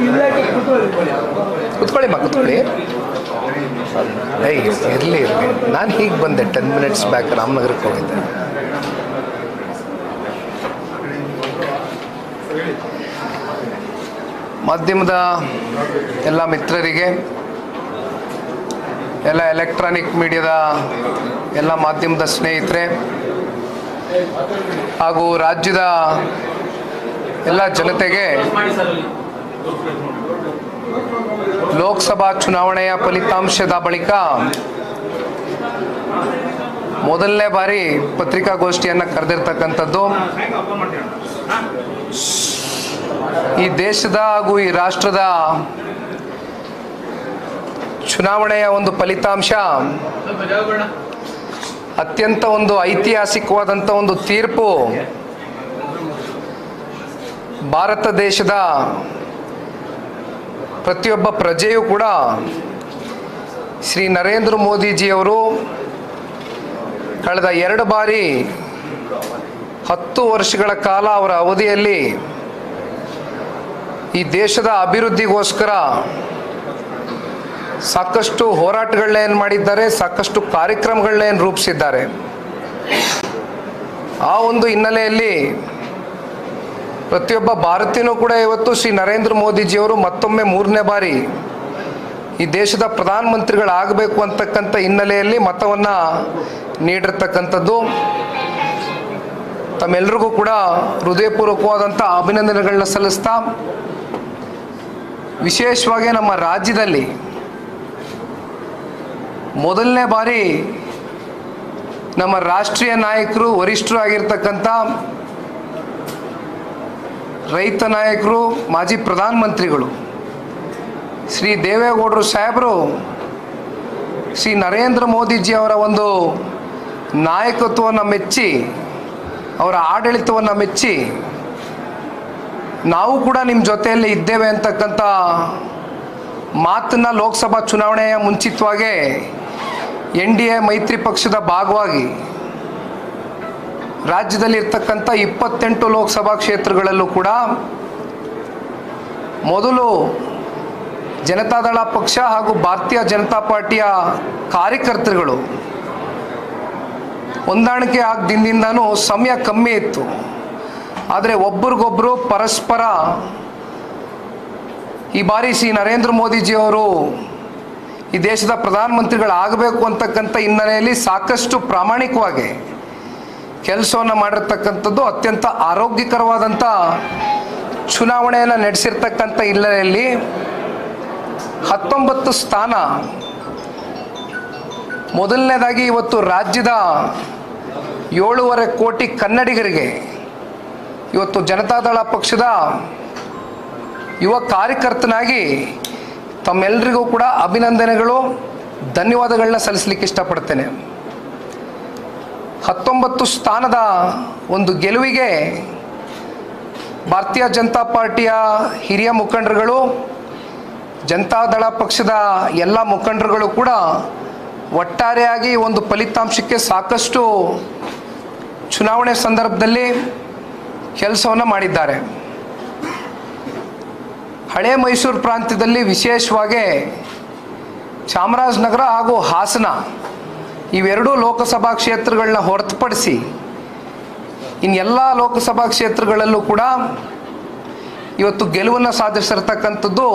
ಇಲ್ಲ. ಕುತ್ಕೊಳ್ಳಿ ಮಾ ಕುತ್ಕೊಳ್ಳಿ ಇರಲಿ ಇರಲಿ ನಾನು ಹೀಗೆ ಬಂದೆ ಟೆನ್ ಮಿನಿಟ್ಸ್ ಬ್ಯಾಕ್ ರಾಮನಗರಕ್ಕೆ ಹೋಗಿದ್ದೆ ಮಾಧ್ಯಮದ ಎಲ್ಲ ಮಿತ್ರರಿಗೆ, ಎಲ್ಲ ಎಲೆಕ್ಟ್ರಾನಿಕ್ ಮೀಡಿಯಾದ ಎಲ್ಲ ಮಾಧ್ಯಮದ ಸ್ನೇಹಿತರೆ, ಹಾಗೂ ರಾಜ್ಯದ ಎಲ್ಲ ಜನತೆಗೆ ಲೋಕಸಭಾ ಚುನಾವಣೆಯ ಫಲಿತಾಂಶದ ಬಳಿಕ ಮೊದಲನೇ ಬಾರಿ ಪತ್ರಿಕಾಗೋಷ್ಠಿಯನ್ನು ಕರೆದಿರ್ತಕ್ಕಂಥದ್ದು ಈ ದೇಶದ ಹಾಗೂ ಈ ರಾಷ್ಟ್ರದ ಚುನಾವಣೆಯ ಒಂದು ಫಲಿತಾಂಶ, ಅತ್ಯಂತ ಒಂದು ಐತಿಹಾಸಿಕವಾದಂಥ ಒಂದು ತೀರ್ಪು ಭಾರತ ದೇಶದ ಪ್ರತಿಯೊಬ್ಬ ಪ್ರಜೆಯೂ ಕೂಡ ಶ್ರೀ ನರೇಂದ್ರ ಮೋದಿಜಿಯವರು ಕಳೆದ ಎರಡು ಬಾರಿ ಹತ್ತು ವರ್ಷಗಳ ಕಾಲ ಅವರ ಅವಧಿಯಲ್ಲಿ ಈ ದೇಶದ ಅಭಿವೃದ್ಧಿಗೋಸ್ಕರ ಸಾಕಷ್ಟು ಹೋರಾಟಗಳನ್ನ ಏನು ಮಾಡಿದ್ದಾರೆ, ಸಾಕಷ್ಟು ಕಾರ್ಯಕ್ರಮಗಳನ್ನ ಏನು ರೂಪಿಸಿದ್ದಾರೆ. ಆ ಒಂದು ಹಿನ್ನೆಲೆಯಲ್ಲಿ ಪ್ರತಿಯೊಬ್ಬ ಭಾರತೀಯನೂ ಕೂಡ ಇವತ್ತು ಶ್ರೀ ನರೇಂದ್ರ ಮೋದಿಜಿಯವರು ಮತ್ತೊಮ್ಮೆ ಮೂರನೇ ಬಾರಿ ಈ ದೇಶದ ಪ್ರಧಾನಮಂತ್ರಿಗಳಾಗಬೇಕು ಅಂತಕ್ಕಂಥ ಹಿನ್ನೆಲೆಯಲ್ಲಿ ಮತವನ್ನು ನೀಡಿರ್ತಕ್ಕಂಥದ್ದು. ತಮ್ಮೆಲ್ಲರಿಗೂ ಕೂಡ ಹೃದಯಪೂರ್ವಕವಾದಂಥ ಅಭಿನಂದನೆಗಳನ್ನ ಸಲ್ಲಿಸ್ತಾ ವಿಶೇಷವಾಗಿ ನಮ್ಮ ರಾಜ್ಯದಲ್ಲಿ ಮೊದಲನೇ ಬಾರಿ ನಮ್ಮ ರಾಷ್ಟ್ರೀಯ ನಾಯಕರು, ವರಿಷ್ಠರು ಆಗಿರ್ತಕ್ಕಂಥ ರೈತ ನಾಯಕರು, ಮಾಜಿ ಪ್ರಧಾನಮಂತ್ರಿಗಳು, ಶ್ರೀ ದೇವೇಗೌಡರು ಸಾಹೇಬರು, ಶ್ರೀ ನರೇಂದ್ರ ಮೋದಿಜಿ ಅವರ ಒಂದು ನಾಯಕತ್ವವನ್ನು ಮೆಚ್ಚಿ, ಅವರ ಆಡಳಿತವನ್ನು ಮೆಚ್ಚಿ ನಾವು ಕೂಡ ನಿಮ್ಮ ಜೊತೆಯಲ್ಲಿ ಇದ್ದೇವೆ ಅಂತಕ್ಕಂಥ ಮಾತನ್ನ ಲೋಕಸಭಾ ಚುನಾವಣೆಯ ಮುಂಚಿತವಾಗೇ ಎನ್ ಡಿ ಎ ಮೈತ್ರಿ ಪಕ್ಷದ ಭಾಗವಾಗಿ ರಾಜ್ಯದಲ್ಲಿ ಇರ್ತಕ್ಕಂಥ ಇಪ್ಪತ್ತೆಂಟು ಲೋಕಸಭಾ ಕ್ಷೇತ್ರಗಳಲ್ಲೂ ಕೂಡ ಮೊದಲು ಜನತಾದಳ ಪಕ್ಷ ಹಾಗೂ ಭಾರತೀಯ ಜನತಾ ಪಾರ್ಟಿಯ ಕಾರ್ಯಕರ್ತರುಗಳು ಹೊಂದಾಣಿಕೆ ಆಗ ದಿನದಿಂದನೂ ಸಮಯ ಕಮ್ಮಿ ಇತ್ತು. ಆದರೆ ಒಬ್ರಿಗೊಬ್ರು ಪರಸ್ಪರ ಈ ಬಾರಿ ಶ್ರೀ ನರೇಂದ್ರ ಮೋದಿಜಿಯವರು ಈ ದೇಶದ ಪ್ರಧಾನಮಂತ್ರಿಗಳಾಗಬೇಕು ಅಂತಕ್ಕಂಥ ಹಿನ್ನೆಲೆಯಲ್ಲಿ ಸಾಕಷ್ಟು ಪ್ರಾಮಾಣಿಕವಾಗಿ ಕೆಲಸವನ್ನು ಮಾಡಿರ್ತಕ್ಕಂಥದ್ದು ಅತ್ಯಂತ ಆರೋಗ್ಯಕರವಾದಂಥ ಚುನಾವಣೆಯನ್ನು ನಡೆಸಿರ್ತಕ್ಕಂಥ ಹಿನ್ನೆಲೆಯಲ್ಲಿ ಹತ್ತೊಂಬತ್ತು ಸ್ಥಾನ. ಮೊದಲನೇದಾಗಿ ಇವತ್ತು ರಾಜ್ಯದ ಏಳೂವರೆ ಕೋಟಿ ಕನ್ನಡಿಗರಿಗೆ ಇವತ್ತು ಜನತಾದಳ ಪಕ್ಷದ ಯುವ ಕಾರ್ಯಕರ್ತನಾಗಿ ತಮ್ಮೆಲ್ಲರಿಗೂ ಕೂಡ ಅಭಿನಂದನೆಗಳು, ಧನ್ಯವಾದಗಳನ್ನ ಸಲ್ಲಿಸಲಿಕ್ಕೆ ಇಷ್ಟಪಡ್ತೇನೆ. ಹತ್ತೊಂಬತ್ತು ಸ್ಥಾನದ ಒಂದು ಗೆಲುವಿಗೆ ಭಾರತೀಯ ಜನತಾ ಪಾರ್ಟಿಯ ಹಿರಿಯ ಮುಖಂಡರುಗಳು ಜನತಾದಳ ಪಕ್ಷದ ಎಲ್ಲ ಮುಖಂಡರುಗಳು ಕೂಡ ಒಟ್ಟಾರೆಯಾಗಿ ಒಂದು ಫಲಿತಾಂಶಕ್ಕೆ ಸಾಕಷ್ಟು ಚುನಾವಣೆ ಸಂದರ್ಭದಲ್ಲಿ ಕೆಲಸವನ್ನು ಮಾಡಿದ್ದಾರೆ. ಹಳೆ ಮೈಸೂರು ಪ್ರಾಂತ್ಯದಲ್ಲಿ ವಿಶೇಷವಾಗಿ ಚಾಮರಾಜನಗರ ಹಾಗೂ ಹಾಸನ ಇವೆರಡೂ ಲೋಕಸಭಾ ಕ್ಷೇತ್ರಗಳನ್ನ ಹೊರತುಪಡಿಸಿ ಇನ್ನೆಲ್ಲ ಲೋಕಸಭಾ ಕ್ಷೇತ್ರಗಳಲ್ಲೂ ಕೂಡ ಇವತ್ತು ಗೆಲುವನ್ನು ಸಾಧಿಸಿರ್ತಕ್ಕಂಥದ್ದು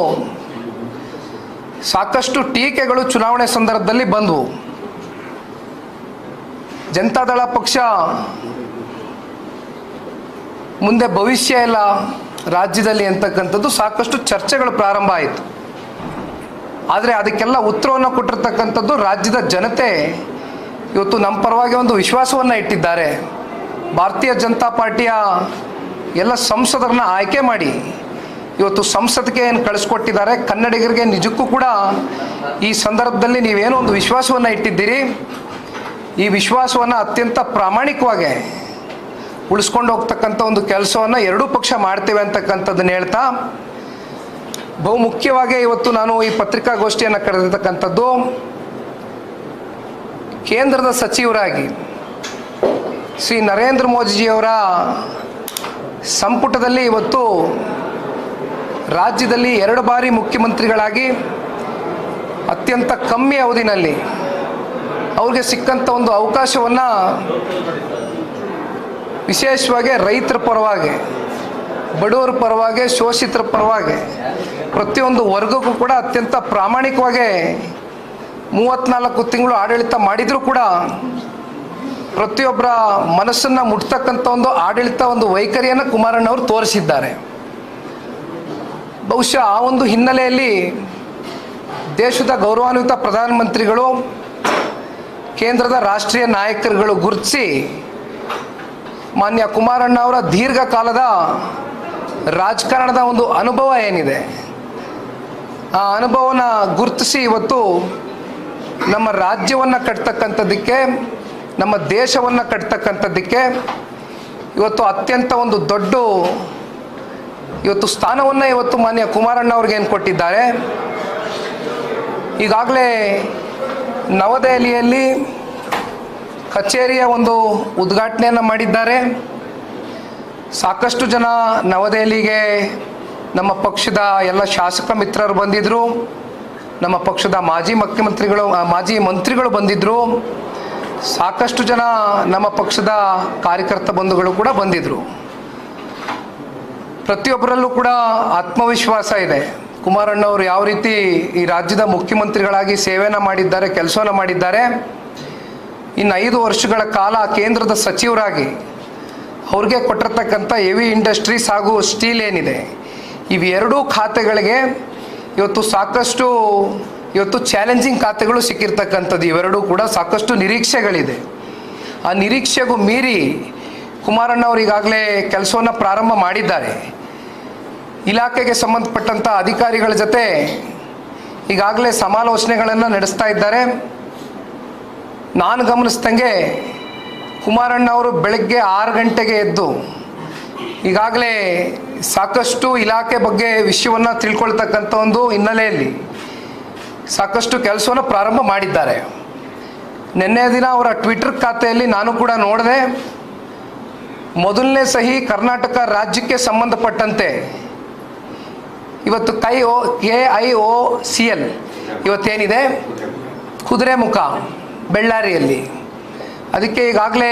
ಸಾಕಷ್ಟು ಟೀಕೆಗಳು ಚುನಾವಣೆ ಸಂದರ್ಭದಲ್ಲಿ ಬಂದವು. ಜನತಾದಳ ಪಕ್ಷ ಮುಂದೆ ಭವಿಷ್ಯ ಎಲ್ಲ ರಾಜ್ಯದಲ್ಲಿ ಅಂತಕ್ಕಂಥದ್ದು ಸಾಕಷ್ಟು ಚರ್ಚೆಗಳು ಪ್ರಾರಂಭ ಆಯಿತು. ಆದರೆ ಅದಕ್ಕೆಲ್ಲ ಉತ್ತರವನ್ನು ಕೊಟ್ಟಿರ್ತಕ್ಕಂಥದ್ದು ರಾಜ್ಯದ ಜನತೆ ಇವತ್ತು ನಮ್ಮ ಪರವಾಗಿ ಒಂದು ವಿಶ್ವಾಸವನ್ನು ಇಟ್ಟಿದ್ದಾರೆ. ಭಾರತೀಯ ಜನತಾ ಪಾರ್ಟಿಯ ಎಲ್ಲ ಸಂಸದರನ್ನ ಆಯ್ಕೆ ಮಾಡಿ ಇವತ್ತು ಸಂಸತ್ಗೆ ಏನು ಕಳಿಸ್ಕೊಟ್ಟಿದ್ದಾರೆ, ಕನ್ನಡಿಗರಿಗೆ ನಿಜಕ್ಕೂ ಕೂಡ ಈ ಸಂದರ್ಭದಲ್ಲಿ ನೀವೇನೋ ಒಂದು ವಿಶ್ವಾಸವನ್ನು ಇಟ್ಟಿದ್ದೀರಿ. ಈ ವಿಶ್ವಾಸವನ್ನು ಅತ್ಯಂತ ಪ್ರಾಮಾಣಿಕವಾಗಿ ಉಳಿಸ್ಕೊಂಡು ಹೋಗ್ತಕ್ಕಂಥ ಒಂದು ಕೆಲಸವನ್ನು ಎರಡೂ ಪಕ್ಷ ಮಾಡ್ತೇವೆ ಅಂತಕ್ಕಂಥದ್ದನ್ನು ಹೇಳ್ತಾ ಬಹುಮುಖ್ಯವಾಗಿ ಇವತ್ತು ನಾನು ಈ ಪತ್ರಿಕಾಗೋಷ್ಠಿಯನ್ನು ಕರೆದಿರ್ತಕ್ಕಂಥದ್ದು, ಕೇಂದ್ರದ ಸಚಿವರಾಗಿ ಶ್ರೀ ನರೇಂದ್ರ ಮೋದಿಜಿಯವರ ಸಂಪುಟದಲ್ಲಿ ಇವತ್ತು ರಾಜ್ಯದಲ್ಲಿ ಎರಡು ಬಾರಿ ಮುಖ್ಯಮಂತ್ರಿಗಳಾಗಿ, ಅತ್ಯಂತ ಕಮ್ಮಿ ಅವಧಿನಲ್ಲಿ ಅವ್ರಿಗೆ ಸಿಕ್ಕಂಥ ಒಂದು ಅವಕಾಶವನ್ನು ವಿಶೇಷವಾಗಿ ರೈತರ ಪರವಾಗಿ, ಬಡವರ ಪರವಾಗಿ, ಶೋಷಿತರ ಪರವಾಗಿ, ಪ್ರತಿಯೊಂದು ವರ್ಗಕ್ಕೂ ಕೂಡ ಅತ್ಯಂತ ಪ್ರಾಮಾಣಿಕವಾಗಿ ಮೂವತ್ತ್ನಾಲ್ಕು ತಿಂಗಳು ಆಡಳಿತ ಮಾಡಿದರೂ ಕೂಡ ಪ್ರತಿಯೊಬ್ಬರ ಮನಸ್ಸನ್ನು ಮುಟ್ತಕ್ಕಂಥ ಒಂದು ಆಡಳಿತ, ಒಂದು ವೈಖರಿಯನ್ನು ಕುಮಾರಣ್ಣವರು ತೋರಿಸಿದ್ದಾರೆ. ಬಹುಶಃ ಆ ಒಂದು ಹಿನ್ನೆಲೆಯಲ್ಲಿ ದೇಶದ ಗೌರವಾನ್ವಿತ ಪ್ರಧಾನಮಂತ್ರಿಗಳು, ಕೇಂದ್ರದ ರಾಷ್ಟ್ರೀಯ ನಾಯಕರುಗಳು ಗುರುತಿಸಿ ಮಾನ್ಯ ಕುಮಾರಣ್ಣ ಅವರ ದೀರ್ಘಕಾಲದ ರಾಜಕಾರಣದ ಒಂದು ಅನುಭವ ಏನಿದೆ? ಆ ಅನುಭವನ ಗುರುತಿಸಿ ಇವತ್ತು ನಮ್ಮ ರಾಜ್ಯವನ್ನು ಕಟ್ತಕ್ಕಂಥದ್ದಕ್ಕೆ, ನಮ್ಮ ದೇಶವನ್ನು ಕಟ್ತಕ್ಕಂಥದ್ದಕ್ಕೆ ಇವತ್ತು ಅತ್ಯಂತ ಒಂದು ದೊಡ್ಡ ಇವತ್ತು ಸ್ಥಾನವನ್ನು ಇವತ್ತು ಮಾನ್ಯ ಕುಮಾರಣ್ಣ ಅವ್ರಿಗೆ ಏನು ಕೊಟ್ಟಿದ್ದಾರೆ? ಈಗಾಗಲೇ ನವದೆಹಲಿಯಲ್ಲಿ ಕಚೇರಿಯ ಒಂದು ಉದ್ಘಾಟನೆಯನ್ನು ಮಾಡಿದ್ದಾರೆ. ಸಾಕಷ್ಟು ಜನ ನವದೆಹಲಿಗೆ ನಮ್ಮ ಪಕ್ಷದ ಎಲ್ಲ ಶಾಸಕ ಮಿತ್ರರು ಬಂದಿದ್ದರು ನಮ್ಮ ಪಕ್ಷದ ಮಾಜಿ ಮುಖ್ಯಮಂತ್ರಿಗಳು ಮಾಜಿ ಮಂತ್ರಿಗಳು ಬಂದಿದ್ದರು ಸಾಕಷ್ಟು ಜನ ನಮ್ಮ ಪಕ್ಷದ ಕಾರ್ಯಕರ್ತ ಬಂಧುಗಳು ಕೂಡ ಬಂದಿದ್ದರು ಪ್ರತಿಯೊಬ್ಬರಲ್ಲೂ ಕೂಡ ಆತ್ಮವಿಶ್ವಾಸ ಇದೆ. ಕುಮಾರಣ್ಣವರು ಯಾವ ರೀತಿ ಈ ರಾಜ್ಯದ ಮುಖ್ಯಮಂತ್ರಿಗಳಾಗಿ ಸೇವೆಯನ್ನು ಮಾಡಿದ್ದಾರೆ, ಕೆಲಸವನ್ನು ಮಾಡಿದ್ದಾರೆ. ಇನ್ನು ಐದು ವರ್ಷಗಳ ಕಾಲ ಕೇಂದ್ರದ ಸಚಿವರಾಗಿ ಅವ್ರಿಗೆ ಕೊಟ್ಟಿರ್ತಕ್ಕಂಥ ಹೆವಿ ಇಂಡಸ್ಟ್ರೀಸ್ ಹಾಗೂ ಸ್ಟೀಲ್ ಏನಿದೆ ಇವೆರಡೂ ಖಾತೆಗಳಿಗೆ ಇವತ್ತು ಸಾಕಷ್ಟು, ಇವತ್ತು ಚಾಲೆಂಜಿಂಗ್ ಖಾತೆಗಳು ಸಿಕ್ಕಿರ್ತಕ್ಕಂಥದ್ದು ಇವೆರಡೂ ಕೂಡ ಸಾಕಷ್ಟು ನಿರೀಕ್ಷೆಗಳಿದೆ. ಆ ನಿರೀಕ್ಷೆಗೂ ಮೀರಿ ಕುಮಾರಣ್ಣ ಅವರು ಈಗಾಗಲೇ ಕೆಲಸವನ್ನು ಪ್ರಾರಂಭ ಮಾಡಿದ್ದಾರೆ. ಇಲಾಖೆಗೆ ಸಂಬಂಧಪಟ್ಟಂಥ ಅಧಿಕಾರಿಗಳ ಜೊತೆ ಈಗಾಗಲೇ ಸಮಾಲೋಚನೆಗಳನ್ನು ನಡೆಸ್ತಾ ಇದ್ದಾರೆ. ನಾನು ಗಮನಿಸ್ದಂಗೆ ಕುಮಾರಣ್ಣ ಅವರು ಬೆಳಗ್ಗೆ ಆರು ಗಂಟೆಗೆ ಎದ್ದು ಈಗಾಗಲೇ ಸಾಕಷ್ಟು ಇಲಾಖೆ ಬಗ್ಗೆ ವಿಷಯವನ್ನು ತಿಳ್ಕೊಳ್ತಕ್ಕಂಥ ಒಂದು ಹಿನ್ನೆಲೆಯಲ್ಲಿ ಸಾಕಷ್ಟು ಕೆಲಸವನ್ನು ಪ್ರಾರಂಭ ಮಾಡಿದ್ದಾರೆ. ನಿನ್ನೆ ದಿನ ಅವರ ಟ್ವಿಟರ್ ಖಾತೆಯಲ್ಲಿ ನಾನು ಕೂಡ ನೋಡಿದೆ. ಮೊದಲನೇ ಸಹಿ ಕರ್ನಾಟಕ ರಾಜ್ಯಕ್ಕೆ ಸಂಬಂಧಪಟ್ಟಂತೆ ಇವತ್ತು ಕೈ ಓ, K I O C L ಇವತ್ತೇನಿದೆ? Kudremukh ಬೆಳ್ಳಾರಿಯಲ್ಲಿ ಅದಕ್ಕೆ ಈಗಾಗಲೇ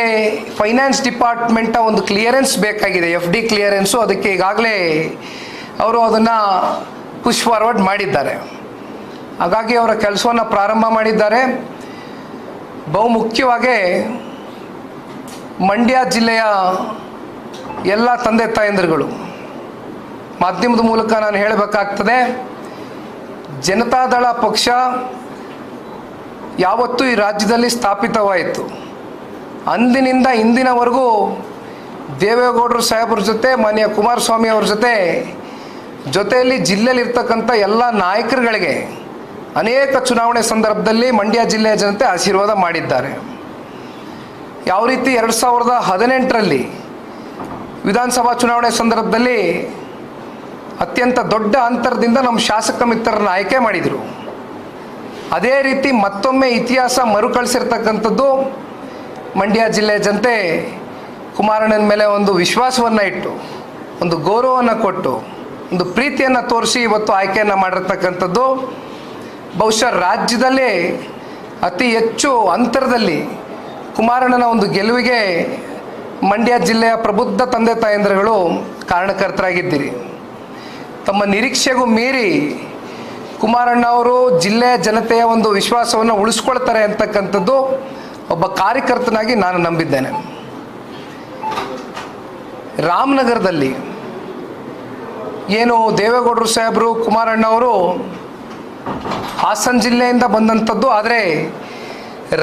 ಫೈನಾನ್ಸ್ ಡಿಪಾರ್ಟ್ಮೆಂಟ ಒಂದು ಕ್ಲಿಯರೆನ್ಸ್ ಬೇಕಾಗಿದೆ ಎಫ್ ಡಿ ಕ್ಲಿಯರೆನ್ಸು ಅದಕ್ಕೆ ಈಗಾಗಲೇ ಅವರು ಅದನ್ನು ಪುಷ್ ಫಾರ್ವರ್ಡ್ ಮಾಡಿದ್ದಾರೆ. ಹಾಗಾಗಿ ಅವರ ಕೆಲಸವನ್ನು ಪ್ರಾರಂಭ ಮಾಡಿದ್ದಾರೆ. ಬಹುಮುಖ್ಯವಾಗಿ ಮಂಡ್ಯ ಜಿಲ್ಲೆಯ ಎಲ್ಲ ತಂದೆ ತಾಯಂದಿರುಗಳು. ಮಾಧ್ಯಮದ ಮೂಲಕ ನಾನು ಹೇಳಬೇಕಾಗ್ತದೆ, ಜನತಾದಳ ಪಕ್ಷ ಯಾವತ್ತೂ ಈ ರಾಜ್ಯದಲ್ಲಿ ಸ್ಥಾಪಿತವಾಯಿತು. ಅಂದಿನಿಂದ ಇಂದಿನವರೆಗೂ ದೇವೇಗೌಡರು ಸಾಹೇಬ್ರ ಜೊತೆ, ಮಾನ್ಯ ಕುಮಾರಸ್ವಾಮಿ ಅವ್ರ ಜೊತೆ, ಜೊತೆಯಲ್ಲಿ ಜಿಲ್ಲೆಯಲ್ಲಿ ಇರ್ತಕ್ಕಂಥ ಎಲ್ಲ ನಾಯಕರುಗಳಿಗೆ ಅನೇಕ ಚುನಾವಣೆ ಸಂದರ್ಭದಲ್ಲಿ ಮಂಡ್ಯ ಜಿಲ್ಲೆಯ ಜನತೆ ಆಶೀರ್ವಾದ ಮಾಡಿದ್ದಾರೆ. ಯಾವ ರೀತಿ ಎರಡು ಸಾವಿರದ ಹದಿನೆಂಟರಲ್ಲಿ ವಿಧಾನಸಭಾ ಚುನಾವಣೆ ಸಂದರ್ಭದಲ್ಲಿ ಅತ್ಯಂತ ದೊಡ್ಡ ಅಂತರದಿಂದ ನಮ್ಮ ಶಾಸಕ ಮಿತ್ರರನ್ನ ಆಯ್ಕೆ ಮಾಡಿದರು. ಅದೇ ರೀತಿ ಮತ್ತೊಮ್ಮೆ ಇತಿಹಾಸ ಮರುಕಳಿಸಿರ್ತಕ್ಕಂಥದ್ದು ಮಂಡ್ಯ ಜಿಲ್ಲೆಯ ಜನತೆ ಕುಮಾರಣ್ಣನ ಮೇಲೆ ಒಂದು ವಿಶ್ವಾಸವನ್ನು ಇಟ್ಟು, ಒಂದು ಗೌರವವನ್ನು ಕೊಟ್ಟು, ಒಂದು ಪ್ರೀತಿಯನ್ನು ತೋರಿಸಿ ಇವತ್ತು ಆಯ್ಕೆಯನ್ನು ಮಾಡಿರ್ತಕ್ಕಂಥದ್ದು. ಬಹುಶಃ ರಾಜ್ಯದಲ್ಲೇ ಅತಿ ಹೆಚ್ಚು ಅಂತರದಲ್ಲಿ ಕುಮಾರಣ್ಣನ ಒಂದು ಗೆಲುವಿಗೆ ಮಂಡ್ಯ ಜಿಲ್ಲೆಯ ಪ್ರಬುದ್ಧ ತಂದೆ ತಾಯಂದಿರುಗಳು ಕಾರಣಕರ್ತರಾಗಿದ್ದೀರಿ. ತಮ್ಮ ನಿರೀಕ್ಷೆಗೂ ಮೀರಿ ಕುಮಾರಣ್ಣ ಅವರು ಜಿಲ್ಲೆಯ ಜನತೆಯ ಒಂದು ವಿಶ್ವಾಸವನ್ನು ಉಳಿಸ್ಕೊಳ್ತಾರೆ ಅಂತಕ್ಕಂಥದ್ದು ಒಬ್ಬ ಕಾರ್ಯಕರ್ತನಾಗಿ ನಾನು ನಂಬಿದ್ದೇನೆ. ರಾಮನಗರದಲ್ಲಿ ಏನು ದೇವೇಗೌಡರು ಸಾಹೇಬರು ಕುಮಾರಣ್ಣ ಅವರು ಹಾಸನ ಜಿಲ್ಲೆಯಿಂದ ಬಂದಂಥದ್ದು, ಆದರೆ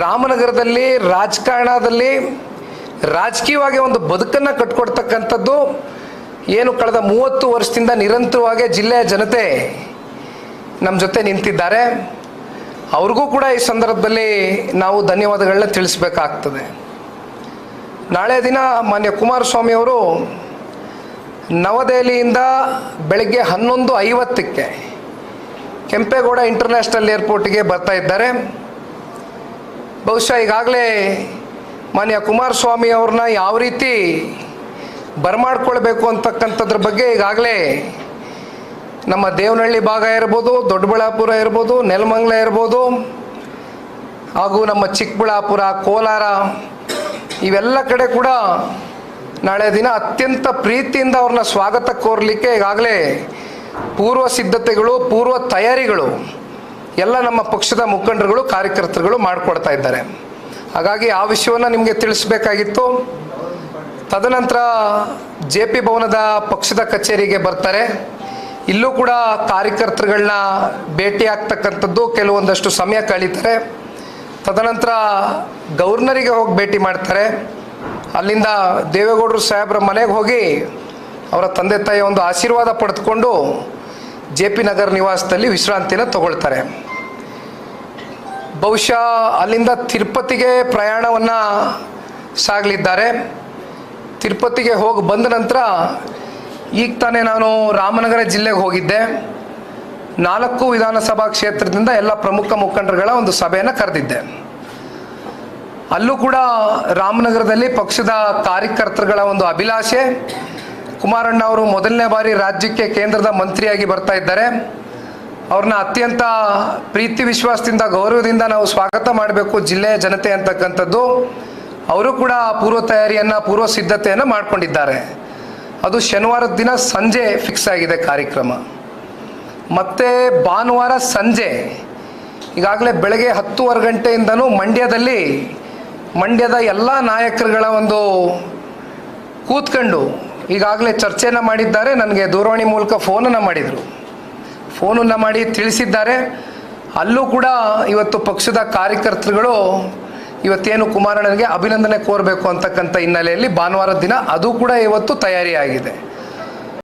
ರಾಮನಗರದಲ್ಲಿ, ರಾಜಕಾರಣದಲ್ಲಿ ರಾಜಕೀಯವಾಗಿ ಒಂದು ಬದುಕನ್ನು ಕಟ್ಕೊಡ್ತಕ್ಕಂಥದ್ದು ಏನು ಕಳೆದ ಮೂವತ್ತು ವರ್ಷದಿಂದ ನಿರಂತರವಾಗಿ ಜಿಲ್ಲೆಯ ಜನತೆ ನಮ್ಮ ಜೊತೆ ನಿಂತಿದ್ದಾರೆ. ಅವ್ರಿಗೂ ಕೂಡ ಈ ಸಂದರ್ಭದಲ್ಲಿ ನಾವು ಧನ್ಯವಾದಗಳನ್ನ ತಿಳಿಸ್ಬೇಕಾಗ್ತದೆ. ನಾಳೆ ದಿನ ಮಾನ್ಯ ಕುಮಾರಸ್ವಾಮಿ ಅವರು ನವದೆಹಲಿಯಿಂದ ಬೆಳಗ್ಗೆ ಹನ್ನೊಂದು ಐವತ್ತಕ್ಕೆ ಕೆಂಪೇಗೌಡ ಇಂಟರ್ನ್ಯಾಷನಲ್ ಏರ್ಪೋರ್ಟಿಗೆ ಬರ್ತಾ ಇದ್ದಾರೆ. ಬಹುಶಃ ಈಗಾಗಲೇ ಮಾನ್ಯ ಕುಮಾರಸ್ವಾಮಿ ಅವ್ರನ್ನ ಯಾವ ರೀತಿ ಬರಮಾಡ್ಕೊಳ್ಬೇಕು ಅಂತಕ್ಕಂಥದ್ರ ಬಗ್ಗೆ ಈಗಾಗಲೇ ನಮ್ಮ ದೇವನಹಳ್ಳಿ ಭಾಗ ಇರ್ಬೋದು, ದೊಡ್ಡಬಳ್ಳಾಪುರ ಇರ್ಬೋದು, ನೆಲಮಂಗಲ ಇರ್ಬೋದು, ಹಾಗೂ ನಮ್ಮ ಚಿಕ್ಕಬಳ್ಳಾಪುರ, ಕೋಲಾರ, ಇವೆಲ್ಲ ಕಡೆ ಕೂಡ ನಾಳೆ ದಿನ ಅತ್ಯಂತ ಪ್ರೀತಿಯಿಂದ ಅವ್ರನ್ನ ಸ್ವಾಗತ ಕೋರಲಿಕ್ಕೆ ಈಗಾಗಲೇ ಪೂರ್ವ ಸಿದ್ಧತೆಗಳು, ಪೂರ್ವ ತಯಾರಿಗಳು, ಎಲ್ಲ ನಮ್ಮ ಪಕ್ಷದ ಮುಖಂಡರುಗಳು, ಕಾರ್ಯಕರ್ತರುಗಳು ಮಾಡಿಕೊಡ್ತಾ ಇದ್ದಾರೆ. ಹಾಗಾಗಿ ಆ ವಿಷಯವನ್ನು ನಿಮಗೆ ತಿಳಿಸ್ಬೇಕಾಗಿತ್ತು. ತದನಂತರ ಜೆ ಪಿ ಭವನದ ಪಕ್ಷದ ಕಚೇರಿಗೆ ಬರ್ತಾರೆ. ಇಲ್ಲೂ ಕೂಡ ಕಾರ್ಯಕರ್ತರುಗಳನ್ನ ಭೇಟಿ ಆಗ್ತಕ್ಕಂಥದ್ದು ಕೆಲವೊಂದಷ್ಟು ಸಮಯ ಕಳೀತಾರೆ. ತದನಂತರ ಗವರ್ನರಿಗೆ ಹೋಗಿ ಭೇಟಿ ಮಾಡ್ತಾರೆ. ಅಲ್ಲಿಂದ ದೇವೇಗೌಡರು ಸಾಹೇಬ್ರ ಮನೆಗೆ ಹೋಗಿ ಅವರ ತಂದೆ ತಾಯಿಯ ಒಂದು ಆಶೀರ್ವಾದ ಪಡೆದುಕೊಂಡು ಜೆ ಪಿ ನಗರ ನಿವಾಸದಲ್ಲಿ ವಿಶ್ರಾಂತಿನ ತಗೊಳ್ತಾರೆ. ಬಹುಶಃ ಅಲ್ಲಿಂದ ತಿರುಪತಿಗೆ ಪ್ರಯಾಣವನ್ನು ಸಾಗಲಿದ್ದಾರೆ. ತಿರುಪತಿಗೆ ಹೋಗಿ ಬಂದ ನಂತರ ಈಗ ತಾನೇ ನಾನು ರಾಮನಗರ ಜಿಲ್ಲೆಗೆ ಹೋಗಿದ್ದೆ. ನಾಲ್ಕು ವಿಧಾನಸಭಾ ಕ್ಷೇತ್ರದಿಂದ ಎಲ್ಲ ಪ್ರಮುಖ ಮುಖಂಡರುಗಳ ಒಂದು ಸಭೆಯನ್ನು ಕರೆದಿದ್ದೆ. ಅಲ್ಲೂ ಕೂಡ ರಾಮನಗರದಲ್ಲಿ ಪಕ್ಷದ ಕಾರ್ಯಕರ್ತರುಗಳ ಒಂದು ಅಭಿಲಾಷೆ. ಕುಮಾರಣ್ಣ ಅವರು ಮೊದಲನೇ ಬಾರಿ ರಾಜ್ಯಕ್ಕೆ ಕೇಂದ್ರದ ಮಂತ್ರಿಯಾಗಿ ಬರ್ತಾ ಇದ್ದಾರೆ. ಅವ್ರನ್ನ ಅತ್ಯಂತ ಪ್ರೀತಿ ವಿಶ್ವಾಸದಿಂದ, ಗೌರವದಿಂದ ನಾವು ಸ್ವಾಗತ ಮಾಡಬೇಕು ಜಿಲ್ಲೆಯ ಜನತೆ ಅಂತಕ್ಕಂಥದ್ದು. ಅವರು ಕೂಡ ಪೂರ್ವ ತಯಾರಿಯನ್ನು, ಪೂರ್ವ ಸಿದ್ಧತೆಯನ್ನು ಮಾಡಿಕೊಂಡಿದ್ದಾರೆ. ಅದು ಶನಿವಾರದ ದಿನ ಸಂಜೆ ಫಿಕ್ಸ್ ಆಗಿದೆ ಕಾರ್ಯಕ್ರಮ. ಮತ್ತೆ ಭಾನುವಾರ ಸಂಜೆ, ಈಗಾಗಲೇ ಬೆಳಗ್ಗೆ ಹತ್ತುವರೆ ಗಂಟೆಯಿಂದನೂ ಮಂಡ್ಯದಲ್ಲಿ ಮಂಡ್ಯದ ಎಲ್ಲ ನಾಯಕರುಗಳ ಒಂದು ಕೂತ್ಕೊಂಡು ಈಗಾಗಲೇ ಚರ್ಚೆಯನ್ನು ಮಾಡಿದ್ದಾರೆ. ನನಗೆ ದೂರವಾಣಿ ಮೂಲಕ ಫೋನನ್ನು ಮಾಡಿದರು. ಫೋನನ್ನು ಮಾಡಿ ತಿಳಿಸಿದ್ದಾರೆ. ಅಲ್ಲೂ ಕೂಡ ಇವತ್ತು ಪಕ್ಷದ ಕಾರ್ಯಕರ್ತರುಗಳು ಇವತ್ತೇನು ಕುಮಾರಣ್ಣನಿಗೆ ಅಭಿನಂದನೆ ಕೋರಬೇಕು ಅಂತಕ್ಕಂಥ ಹಿನ್ನೆಲೆಯಲ್ಲಿ ಭಾನುವಾರದ ದಿನ ಅದು ಕೂಡ ಇವತ್ತು ತಯಾರಿಯಾಗಿದೆ.